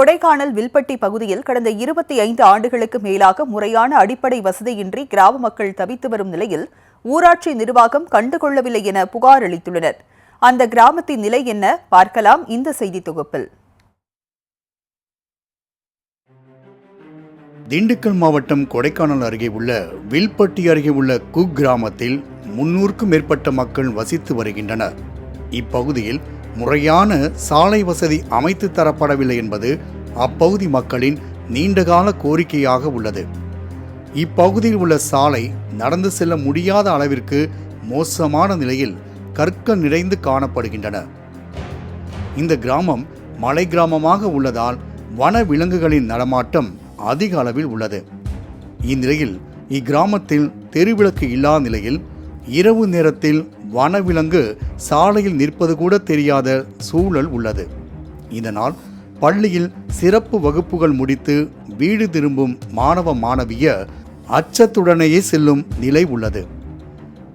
கொடைக்கானல் வில்பட்டி பகுதியில் கடந்த இருபத்தி ஐந்து ஆண்டுகளுக்கு மேலாக முறையான அடிப்படை வசதியின்றி கிராம மக்கள் தவித்து வரும் நிலையில் ஊராட்சி நிர்வாகம் கண்டுகொள்ளவில்லை என புகார் அளித்துள்ளனர். அந்த கிராமத்தின் நிலை என்ன? பார்க்கலாம் இந்த செய்தி தொகுப்பில். திண்டுக்கல் மாவட்டம் கொடைக்கானல் அருகே உள்ள வில்பட்டி அருகே உள்ள குக் கிராமத்தில் முன்னூறுக்கும் மேற்பட்ட மக்கள் வசித்து வருகின்றனர். இப்பகுதியில் முறையான சாலை வசதி அமைத்து தரப்படவில்லை என்பது அப்பகுதி மக்களின் நீண்டகால கோரிக்கையாக உள்ளது. இப்பகுதியில் உள்ள சாலை நடந்து செல்ல முடியாத அளவிற்கு மோசமான நிலையில் கற்கள் நிறைந்து காணப்படுகின்றன. இந்த கிராமம் மலை கிராமமாக உள்ளதால் வன விலங்குகளின் நடமாட்டம் அதிக அளவில் உள்ளது. இந்நிலையில் இக்கிராமத்தில் தெருவிளக்கு இல்லா நிலையில் இரவு நேரத்தில் வனவிலங்கு சாலையில் நிற்பது கூட தெரியாத சூழல் உள்ளது. இதனால் பள்ளியில் சிறப்பு வகுப்புகள் முடித்து வீடு திரும்பும் மாணவ மாணவிய அச்சத்துடனேயே செல்லும் நிலை உள்ளது.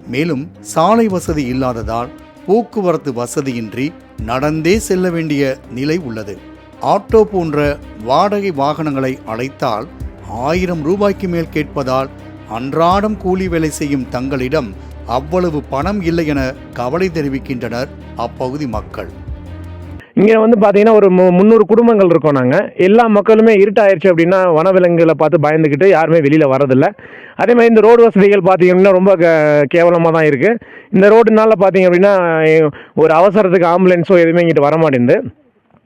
மேலும் சாலை வசதி இல்லாததால் போக்குவரத்து வசதியின்றி நடந்தே செல்ல வேண்டிய நிலை உள்ளது. ஆட்டோ போன்ற வாடகை வாகனங்களை அழைத்தால் ஆயிரம் ரூபாய்க்கு மேல் கேட்பதால் அன்றாடம் கூலி வேலை செய்யும் தங்களிடம் அவ்வளவு பணம் இல்லை என கவலை தெரிவிக்கின்றனர் அப்பகுதி மக்கள். இங்கே வந்து பார்த்தீங்கன்னா ஒரு மு- முந்நூறு குடும்பங்கள் இருக்கோம் நாங்கள் எல்லா மக்களுமே இருட்டாயிருச்சு அப்படின்னா வனவிலங்குகளை பார்த்து பயந்துக்கிட்டு யாருமே வெளியில் வரதில்லை அதே மாதிரி இந்த ரோடு வசதிகள் பார்த்தீங்கன்னா ரொம்ப கேவலமாக தான் இருக்குது இந்த ரோடுனால பார்த்தீங்க அப்படின்னா ஒரு அவசரத்துக்கு ஆம்புலன்ஸோ எதுவுமே இங்கிட்டு வர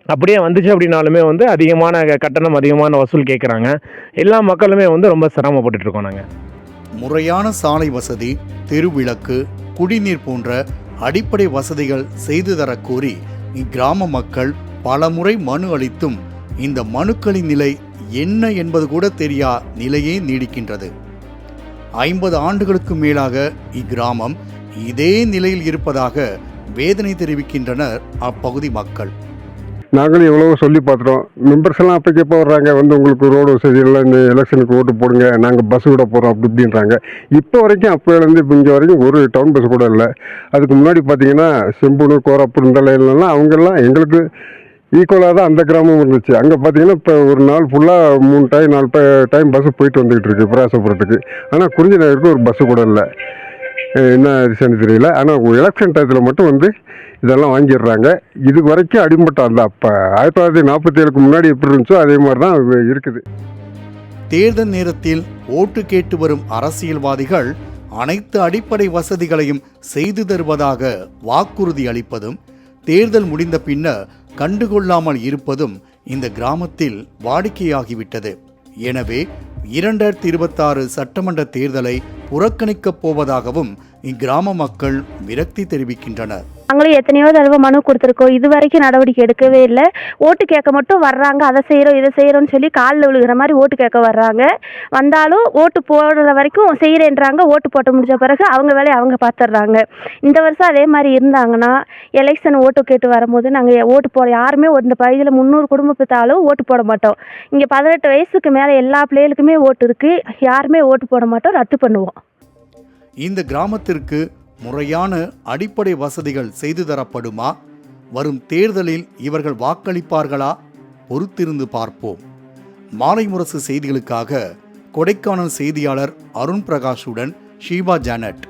அப்படியே வந்துச்சு அப்படின்னாலுமே வந்து அதிகமான கட்டணம் அதிகமான வசூல் கேட்குறாங்க எல்லா மக்களுமே வந்து ரொம்ப சிரமப்பட்டுருக்கோம் நாங்கள் முறையான சாலை வசதி தெருவிளக்கு குடிநீர் போன்ற அடிப்படை வசதிகள் செய்து தரக் கோரி இக்கிராம மக்கள் பலமுறை மனு அளித்தும் இந்த மனுக்களின் நிலை என்ன என்பது கூட தெரியா நிலையே நீடிக்கின்றது. ஐம்பது ஆண்டுகளுக்கு மேலாக இக்கிராமம் இதே நிலையில் இருப்பதாக வேதனை தெரிவிக்கின்றனர் அப்பகுதி மக்கள். நாங்களும் எவ்வளவோ சொல்லி பார்த்துட்டோம். மெம்பர்ஸ் எல்லாம் அப்போக்கு எப்போ வர்றாங்க? வந்து உங்களுக்கு ரோடு வசதி இல்லை இந்த எலெக்ஷனுக்கு ஓட்டு போடுங்க நாங்கள் பஸ் விட போகிறோம் அப்படி இப்படின்றாங்க. இப்போ வரைக்கும் அப்போலேருந்து இப்போ இங்கே வரைக்கும் ஒரு டவுன் பஸ் கூட இல்லை. அதுக்கு முன்னாடி பார்த்தீங்கன்னா செம்பூனு கோராப்பூர் இந்த லைன்லலாம் அவங்கெல்லாம் எங்களுக்கு ஈக்குவலாக தான் அந்த கிராமம் இருந்துச்சு. அங்கே பார்த்தீங்கன்னா இப்போ ஒரு நாள் ஃபுல்லாக மூணு டைம் நாலு டைம் பஸ்ஸு போயிட்டு வந்துக்கிட்டு இருக்கு பிரயாசபுரத்துக்கு ஆனால் குறிஞ்சி நகருக்கு ஒரு பஸ்ஸு கூட இல்லை. என்ன விஷயம்னு தெரியல. ஆனால் எலெக்ஷன் டயத்தில் மட்டும் வந்து இதெல்லாம் வாங்கிடுறாங்க. இது வரைக்கும் அடிமட்டம் அந்த அப்போ ஆயிரத்தி தொள்ளாயிரத்தி நாற்பத்தி ஏழுக்கு முன்னாடி எப்படி இருந்துச்சோ அதே மாதிரி தான் இருக்குது. தேர்தல் நேரத்தில் ஓட்டு கேட்டு வரும் அரசியல்வாதிகள் அனைத்து அடிப்படை வசதிகளையும் செய்து தருவதாக வாக்குறுதி அளிப்பதும் தேர்தல் முடிந்த பின்னர் கண்டுகொள்ளாமல் இருப்பதும் இந்த கிராமத்தில் வாடிக்கையாகிவிட்டது. எனவே இரண்டாயிரத்தி இருபத்தாறு சட்டமன்ற தேர்தலை புறக்கணிக்கப் போவதாகவும் இக்கிராம மக்கள் விரக்தி தெரிவிக்கின்றனர். நாங்களும் எத்தனையோ தடவை மனு கொடுத்துருக்கோம். இது வரைக்கும் நடவடிக்கை எடுக்கவே இல்லை. ஓட்டு கேட்க மட்டும் வர்றாங்க. அதை செய்கிறோம் இதை செய்கிறோன்னு சொல்லி காலில் விழுகிற மாதிரி ஓட்டு கேட்க வர்றாங்க. வந்தாலும் ஓட்டு போடுற வரைக்கும் செய்கிறேன்றாங்க ஓட்டு போட்டு முடிஞ்ச பிறகு அவங்க வேலையை அவங்க பார்த்துட்றாங்க. இந்த வருஷம் அதே மாதிரி இருந்தாங்கன்னா எலெக்ஷன் ஓட்டு கேட்டு வரும்போது நாங்கள் ஓட்டு போட யாருமே ஒரு இந்த பகுதியில் முந்நூறு குடும்பத்தாலும் ஓட்டு போட மாட்டோம். இங்கே பதினெட்டு வயசுக்கு மேலே எல்லா பிள்ளைகளுக்குமே ஓட்டு இருக்குது யாருமே ஓட்டு போட மாட்டோம். ரத்து பண்ணுவோம். இந்த கிராமத்திற்கு முறையான அடிப்படை வசதிகள் செய்து தரப்படுமா? வரும் தேர்தலில் இவர்கள் வாக்களிப்பார்களா? பொறுத்திருந்து பார்ப்போம். மாலை முரசு செய்திகளுக்காக கொடைக்கானல் செய்தியாளர் அருண் பிரகாஷுடன் ஷீபா ஜானட்.